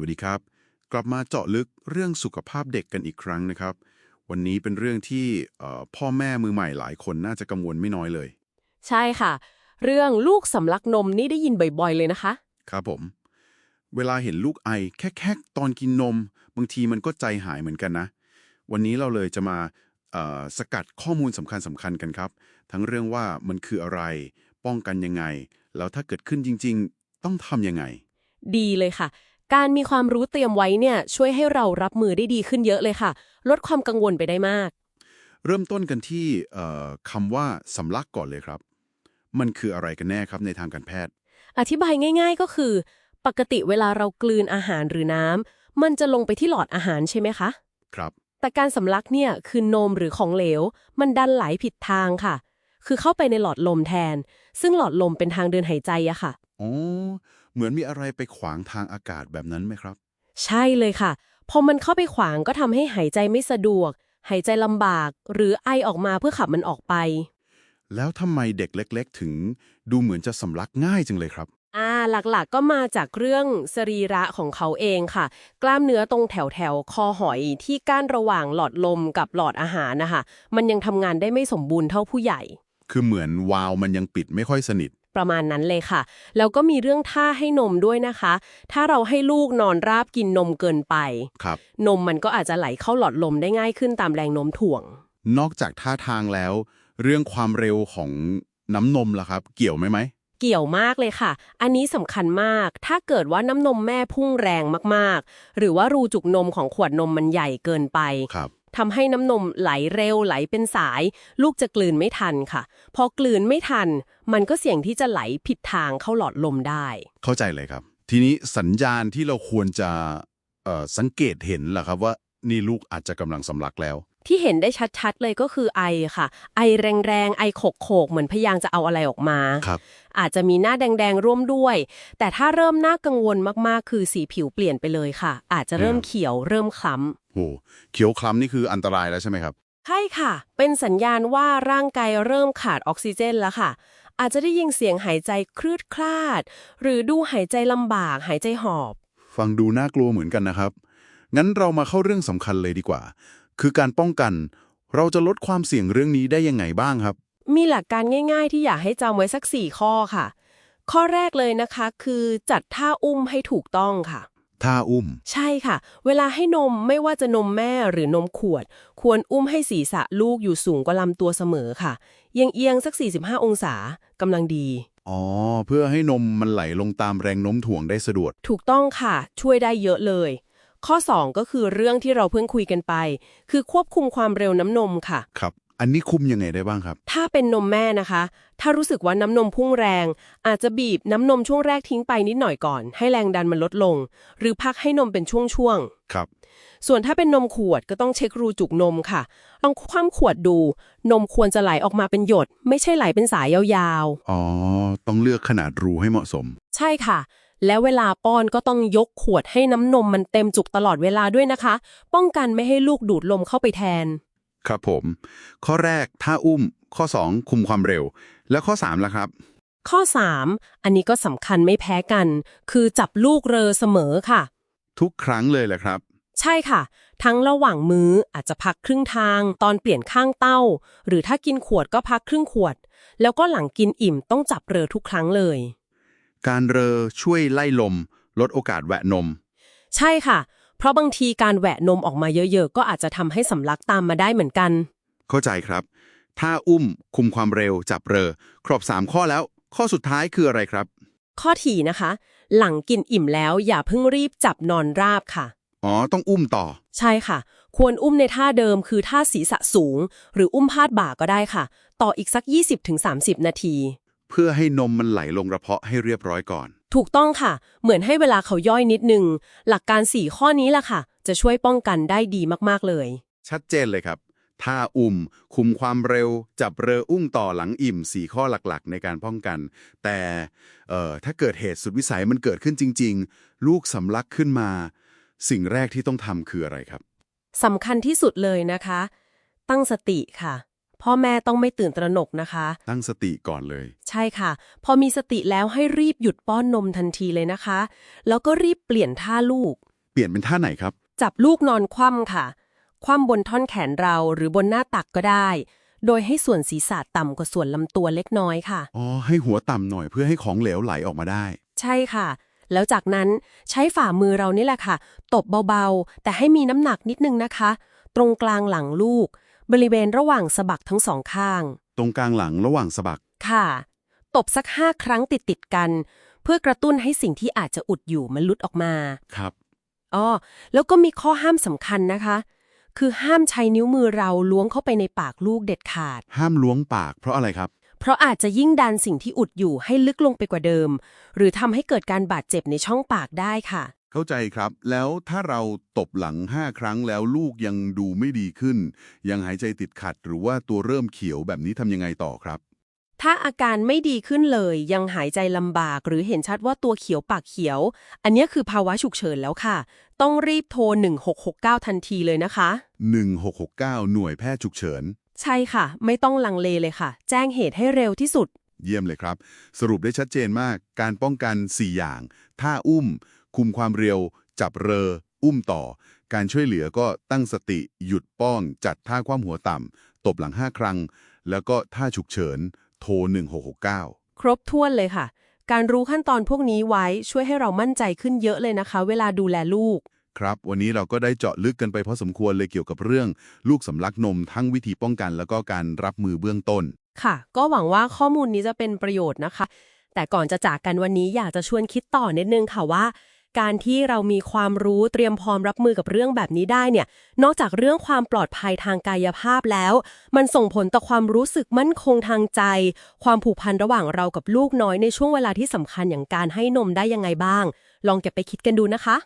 วัสดีครับ กลับมาเจาะลึกเรื่องสุขภาพเด็กกันอีกครั้งนะครับ วันนี้เป็นเรื่องที่เอ่อพ่อแม่มือใหม่หลายคนน่าจะกังวลไม่น้อยเลย ใช่ค่ะ เรื่องลูกสำลักนมนี่ได้ยินบ่อยๆเลยนะคะ ครับผม เวลาเห็นลูกไอแค่ๆตอนกินนม บางทีมันก็ใจหายเหมือนกันนะ วันนี้เราเลยจะมาเอ่อสกัดข้อมูลสำคัญสำคัญๆกันครับ ทั้งเรื่องว่ามันคืออะไร ป้องกันยังไง แล้วถ้าเกิดขึ้นจริง ๆ ต้องทำยังไง ดีเลยค่ะ การมีความรู้เตรียมไว้เนี่ยช่วยให้เรารับมือได้ดีขึ้นเยอะเลยค่ะ ลดความกังวลไปได้มาก เริ่มต้นกันที่เอ่อคำว่าสำลักก่อนเลยครับ มันคืออะไรกันแน่ครับในทางการแพทย์ อธิบายง่าย ๆก็คือ ปกติเวลาเรากลืนอาหารหรือน้ำมันจะลงไปที่หลอดอาหารใช่ไหมคะครับ แต่การสำลักเนี่ยคือนมหรือของเหลว มันดันไหลผิดทางค่ะ คือเข้าไปในหลอดลมแทน ซึ่งหลอดลมเป็นทางเดินหายใจอะค่ะอ๋อ เหมือนมีอะไรไปขวางทางอากาศแบบนั้นไหมครับ ใช่เลยค่ะ พอมันเข้าไปขวางก็ทำให้หายใจไม่สะดวก หายใจลำบาก หรือไอออกมาเพื่อขับมันออกไป แล้วทำไมเด็กเล็ก ๆ ถึงดูเหมือนจะสำลักง่ายจังเลยครับ อ่า หลักๆก็มาจากเรื่องสรีระของเขาเองค่ะ กล้ามเนื้อตรงแถวแถวๆคอหอยที่ก้านระหว่างหลอดลมกับหลอดอาหารนะคะ มันยังทำงานได้ไม่สมบูรณ์เท่าผู้ใหญ่ คือเหมือนวาล์วมันยังปิดไม่ค่อยสนิทประมาณนั้นเลยค่ะ แล้วก็มีเรื่องท่าให้นมด้วยนะคะ ถ้าเราให้ลูกนอนราบกินนมเกินไป ครับ นมมันก็อาจจะไหลเข้าหลอดลมได้ง่ายขึ้นตามแรงโน้มถ่วง นอกจากท่าทางแล้ว เรื่องความเร็วของน้ำนมล่ะครับ เกี่ยวไหมไหม เกี่ยวมากเลยค่ะ อันนี้สำคัญมาก ถ้าเกิดว่าน้ำนมแม่พุ่งแรงมากๆ หรือว่ารูจุกนมของขวดนมมันใหญ่เกินไป ครับ ทำให้น้ำนมไหลเร็วไหลเป็นสาย ลูกจะกลืนไม่ทันค่ะ พอกลืนไม่ทัน มันก็เสี่ยงที่จะไหลผิดทางเข้าหลอดลมได้ เข้าใจเลยครับ ทีนี้สัญญาณที่เราควรจะสังเกตเห็นล่ะครับว่านี่ลูกอาจจะกำลังสำลักแล้ว ที่เห็นได้ชัดๆเลยก็คือไอค่ะ ไอแรงๆ ไอโขกๆ เหมือนพยายามจะเอาอะไรออกมาครับอาจจะมีหน้าแดงๆ ร่วมด้วย แต่ถ้าเริ่มน่ากังวลมากๆ คือสีผิวเปลี่ยนไปเลยค่ะ อาจจะเริ่มอืมเขียวเริ่มคล้ำโหเขียวคล้ำนี่คืออันตรายแล้วใช่ไหมครับ ใช่ค่ะ เป็นสัญญาณว่าร่างกายเริ่มขาดออกซิเจนแล้วค่ะ อาจจะได้ยินเสียงหายใจคลืดคลาด หรือดูหายใจลำบากหายใจหอบ ฟังดูน่ากลัวเหมือนกันนะครับงั้นเรามาเข้าเรื่องสำคัญเลยดีกว่า คือการป้องกัน เราจะลดความเสี่ยงเรื่องนี้ได้ยังไงบ้างครับ มีหลักการง่าย ๆ ที่อยากให้จำไว้สัก 4 ข้อค่ะ ข้อแรกเลยนะคะ คือจัดท่าอุ้มให้ถูกต้องค่ะ ท่าอุ้ม ใช่ค่ะ เวลาให้นมไม่ว่าจะนมแม่หรือนมขวด ควรอุ้มให้ศีรษะลูกอยู่สูงกว่าลำตัวเสมอค่ะ เอียงเอียงๆสัก 45 องศากำลังดี อ๋อ เพื่อให้นมมันไหลลงตามแรงโน้มถ่วงได้สะดวก ถูกต้องค่ะ ช่วยได้เยอะเลย ข้อ 2 ก็คือเรื่องที่เราเพิ่งคุยกันไป คือควบคุมความเร็วน้ำนมค่ะ ครับ อันนี้คุมยังไงได้บ้างครับ ถ้าเป็นนมแม่นะคะ ถ้ารู้สึกว่าน้ำนมพุ่งแรง อาจจะบีบน้ำนมช่วงแรกทิ้งไปนิดหน่อยก่อน ให้แรงดันมันลดลง หรือพักให้นมเป็นช่วงครับๆส่วนถ้าเป็นนมขวดก็ต้องเช็ครูจุกนมค่ะลองคว่ำขวดดู นมควรจะไหลออกมาเป็นหยด ไม่ใช่ไหลเป็นสายยาวอ๋อต้องเลือกขนาดรูให้เหมาะสมๆใช่ค่ะ แล้วเวลาป้อนก็ต้องยกขวดให้น้ำนมมันเต็มจุกตลอดเวลาด้วยนะคะ ป้องกันไม่ให้ลูกดูดลมเข้าไปแทน ครับผม ข้อแรกท่าอุ้ม ข้อ 2 คุมความเร็ว แล้วข้อ3ล่ะครับ ข้อ 3 อันนี้ก็สำคัญไม่แพ้กัน คือจับลูกเรอเสมอค่ะ ทุกครั้งเลยแหละครับใช่ค่ะ ทั้งระหว่างมื้ออาจจะพักครึ่งทาง ตอนเปลี่ยนข้างเต้า หรือถ้ากินขวดก็พักครึ่งขวด แล้วก็หลังกินอิ่มต้องจับเรอทุกครั้งเลย การเรอช่วยไล่ลม ลดโอกาสแหวะนม ใช่ค่ะ เพราะบางทีการแหวะนมออกมาเยอะๆ ก็อาจจะทำให้สำลักตามมาได้เหมือนกัน เข้าใจครับท่าอุ้มคุมความเร็วจับเรอ ครบ 3 ข้อแล้ว ข้อสุดท้ายคืออะไรครับ ข้อถี่นะคะ หลังกินอิ่มแล้วอย่าเพิ่งรีบจับนอนราบค่ะ อ๋อ ต้องอุ้มต่อ ใช่ค่ะ ควรอุ้มในท่าเดิมคือท่าศีรษะสูง หรืออุ้มพาดบ่าก็ได้ค่ะ ต่ออีกสัก 20-30 นาที เพื่อให้นมมันไหลลงกระเพาะให้เรียบร้อยก่อน ถูกต้องค่ะ เหมือนให้เวลาเขาย่อยนิดนึง หลักการ 4 ข้อนี้ล่ะค่ะ จะช่วยป้องกันได้ดีมากๆเลย ชัดเจนเลยครับท่าอุ้มคุมความเร็ว จับเรืออุ้งต่อหลังอิ่ม 4 ข้อหลักๆ ในการป้องกัน แต่เอ่อถ้าเกิดเหตุสุดวิสัยมันเกิดขึ้นจริง ๆ ลูกสำลักขึ้นมา สิ่งแรกที่ต้องทำคืออะไรครับ สำคัญที่สุดเลยนะคะ ตั้งสติค่ะ พ่อแม่ต้องไม่ตื่นตระหนกนะคะ ตั้งสติก่อนเลย ใช่ค่ะ พอมีสติแล้วให้รีบหยุดป้อนนมทันทีเลยนะคะ แล้วก็รีบเปลี่ยนท่าลูกปลี่ยนเป็นท่าไหนครับ จับลูกนอนคว่ำค่ะ คว่ำบนท่อนแขนเราหรือบนหน้าตักก็ได้ โดยให้ส่วนศีรษะต่ำกว่าส่วนลำตัวเล็กน้อยค่ะ อ๋อ ให้หัวต่ำหน่อยเพื่อให้ของเหลวไหลออกมาได้ ใช่ค่ะ แล้วจากนั้นใช้ฝ่ามือเรานี่แหละค่ะ ตบเบาๆ แต่ให้มีน้ำหนักนิดนึงนะคะ ตรงกลางหลังลูก บริเวณระหว่างสะบักทั้งสองข้าง ตรงกลางหลังระหว่างสะบัก ค่ะ ตบสักห้าครั้งติดติดๆกัน เพื่อกระตุ้นให้สิ่งที่อาจจะอุดอยู่มันหลุดออกมา ครับ อ๋อ แล้วก็มีข้อห้ามสำคัญนะคะ คือห้ามใช้นิ้วมือเราล้วงเข้าไปในปากลูกเด็ดขาด ห้ามล้วงปาก เพราะอะไรครับ เพราะอาจจะยิ่งดันสิ่งที่อุดอยู่ให้ลึกลงไปกว่าเดิม หรือทำให้เกิดการบาดเจ็บในช่องปากได้ค่ะ เข้าใจครับ แล้วถ้าเราตบหลัง 5 ครั้งแล้วลูกยังดูไม่ดีขึ้น ยังหายใจติดขัดหรือว่าตัวเริ่มเขียวแบบนี้ทำยังไงต่อครับ ถ้าอาการไม่ดีขึ้นเลย ยังหายใจลำบาก หรือเห็นชัดว่าตัวเขียวปากเขียว อันเนี้ยคือภาวะฉุกเฉินแล้วค่ะ ต้องรีบโทร 1669 ทันทีเลยนะคะ 1669 หน่วยแพทย์ฉุกเฉิน ใช่ค่ะ ไม่ต้องลังเลเลยค่ะ แจ้งเหตุให้เร็วที่สุด เยี่ยมเลยครับ สรุปได้ชัดเจนมาก การป้องกัน 4 อย่าง ท่าอุ้ม คุมความเร็ว จับเรออุ้มต่อ การช่วยเหลือก็ตั้งสติ หยุดป้อง จัดท่าคว่ำหัวต่ำตบหลัง 5 ครั้ง แล้วก็ท่าฉุกเฉิน โทร 1669 ครบถ้วนเลยค่ะ การรู้ขั้นตอนพวกนี้ไว้ช่วยให้เรามั่นใจขึ้นเยอะเลยนะคะ เวลาดูแลลูก ครับ วันนี้เราก็ได้เจาะลึกกันไปพอสมควรเลยเกี่ยวกับเรื่อง ลูกสำลักนมทั้งวิธีป้องกัน แล้วก็การรับมือเบื้องต้น ค่ะ ก็หวังว่าข้อมูลนี้จะเป็นประโยชน์นะคะ แต่ก่อนจะจากกันวันนี้อยากจะชวนคิดต่อนิดนึงค่ะว่า การที่เรามีความรู้เตรียมพร้อมรับมือกับเรื่องแบบนี้ได้เนี่ย นอกจากเรื่องความปลอดภัยทางกายภาพแล้ว มันส่งผลต่อความรู้สึกมั่นคงทางใจ ความผูกพันระหว่างเรากับลูกน้อยในช่วงเวลาที่สำคัญอย่างการให้นมได้ยังไงบ้าง ลองเก็บไปคิดกันดูนะคะ